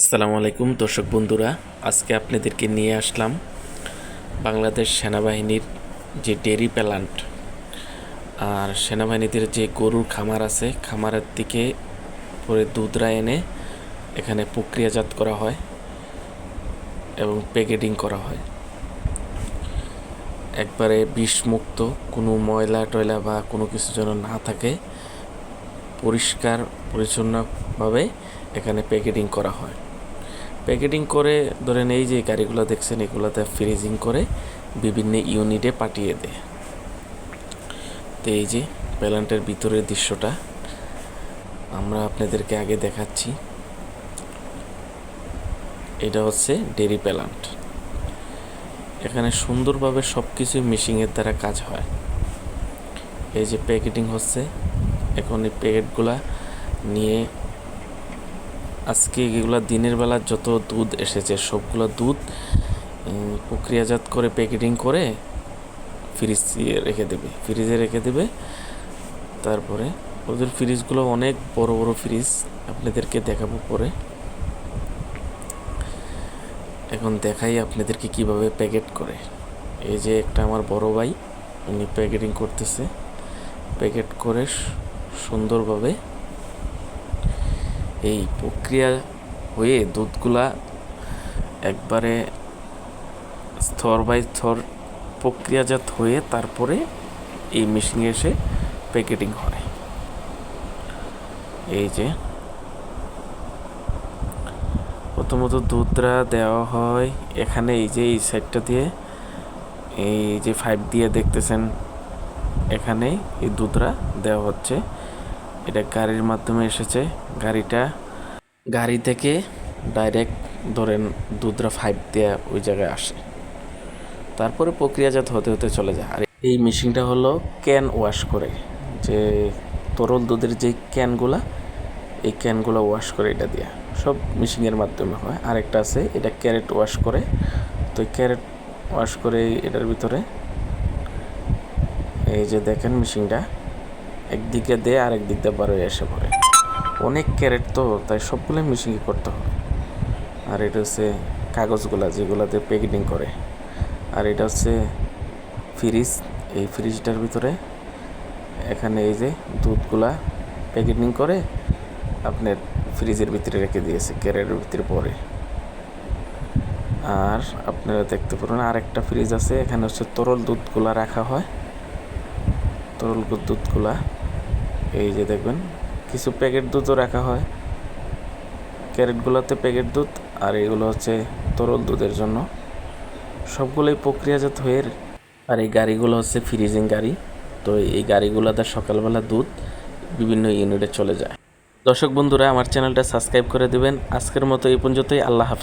আসসালামু আলাইকুম, দর্শক বন্ধুরা। আজকে আপনাদেরকে নিয়ে আসলাম বাংলাদেশ সেনাবাহিনীর যে ডেরি প্ল্যান্ট আর সেনাবাহিনীদের যে গরুর খামার আছে, খামারের দিকে পরে দুধরা এনে এখানে প্রক্রিয়াজাত করা হয় এবং প্যাকেটিং করা হয়। একবারে বিষমুক্ত, কোনো ময়লা টয়লা বা কোনো কিছু যেন না থাকে, পরিষ্কার, পরিচ্ছন্নভাবে এখানে প্যাকেটিং করা হয়। প্যাকেটিং করে, ধরেন এই যে গাড়িগুলো দেখছেন, এগুলোতে ফ্রিজিং করে বিভিন্ন ইউনিটে পাঠিয়ে দেয়। তো এই যে প্যালান্টের ভিতরের দৃশ্যটা, আমরা আপনাদেরকে আগে দেখাচ্ছি। এটা হচ্ছে ডেরি প্যালান্ট এখানে সুন্দরভাবে সব কিছু মেশিংয়ের দ্বারা কাজ হয়। এই যে প্যাকেটিং হচ্ছে, এখন এই প্যাকেটগুলা নিয়ে আজকে এগুলো দিনের বেলা যত দুধ এসেছে, সবগুলো দুধ প্রক্রিয়াজাত করে, প্যাকেটিং করে ফ্রিজে রেখে দেবে, ফ্রিজে রেখে দেবে। তারপরে ওদের ফ্রিজগুলো অনেক বড় বড় ফ্রিজ, আপনাদেরকে দেখাবো পরে। এখন দেখাই আপনাদেরকে কীভাবে প্যাকেট করে। এই যে একটা আমার বড় ভাই, উনি প্যাকেটিং করতেছে। প্যাকেট করে সুন্দরভাবে এই প্রক্রিয়া হয়ে দুধগুলা একবারে স্তর বাই স্তর প্রক্রিয়াজাত হয়ে তারপরে এই মেশিনে এসে প্যাকেটিং হয়। এই যে। প্রথমত দুধরা দেওয়া হয় এখানে, এই যে এই সাইডটা দিয়ে, এই যে ফাইভ দিয়ে দেখতেছেন, এখানে এই দুধরা দেওয়া হচ্ছে। এটা গাড়ির মাধ্যমে এসেছে। গাড়িটা গাড়ি থেকে ডাইরেক্ট ধরেন দুধরা ফাইভ দেওয়া ওই জায়গায় আসে। তারপরে প্রক্রিয়াজাত হতে হতে চলে যায়। আর এই মেশিনটা হলো ক্যান ওয়াশ করে। যে তরল দুধের যে ক্যানগুলা এই ক্যানগুলো ওয়াশ করে এটা দিয়া। সব মেশিনের মাধ্যমে হয়। আরেকটা আছে, এটা ক্যারেট ওয়াশ করে। তো ক্যারেট ওয়াশ করে এটার ভিতরে এই যে দেখেন মেশিনটা। একদিকে দেয় আর একদিক দিয়ে বারোয় এসে পড়ে। অনেক ক্যারেট তো, তাই সবগুলো মেশিনই করতে হয় আর এটা হচ্ছে কাগজগুলা যেগুলাতে প্যাকেটিং করে। আর এটা হচ্ছে ফ্রিজ এই ফ্রিজটার ভিতরে এখানে এই যে দুধগুলা প্যাকেটিং করে আপনার ফ্রিজের ভিতরে রেখে দিয়েছে, ক্যারেটের ভিতরে পরে। আর আপনারা দেখতে পারেন আরেকটা ফ্রিজ আছে, এখানে হচ্ছে তরল দুধগুলা রাখা হয়। তরল দুধগুলা এই যে দেখবেন কিছু প্যাকেট দুধও রাখা হয়। ক্যারেটগুলোতে প্যাকেট দুধ আর এগুলো হচ্ছে তরল দুধের জন্য। সবগুলোই প্রক্রিয়াজাত হয়ে আর এই গাড়িগুলো হচ্ছে ফ্রিজিং গাড়ি। তো এই গাড়িগুলোতে সকালবেলা দুধ বিভিন্ন ইউনিটে চলে যায়। দর্শক বন্ধুরা, আমার চ্যানেলটা সাবস্ক্রাইব করে দেবেন। আজকের মতো এই পর্যন্তই। আল্লাহ হাফেজ।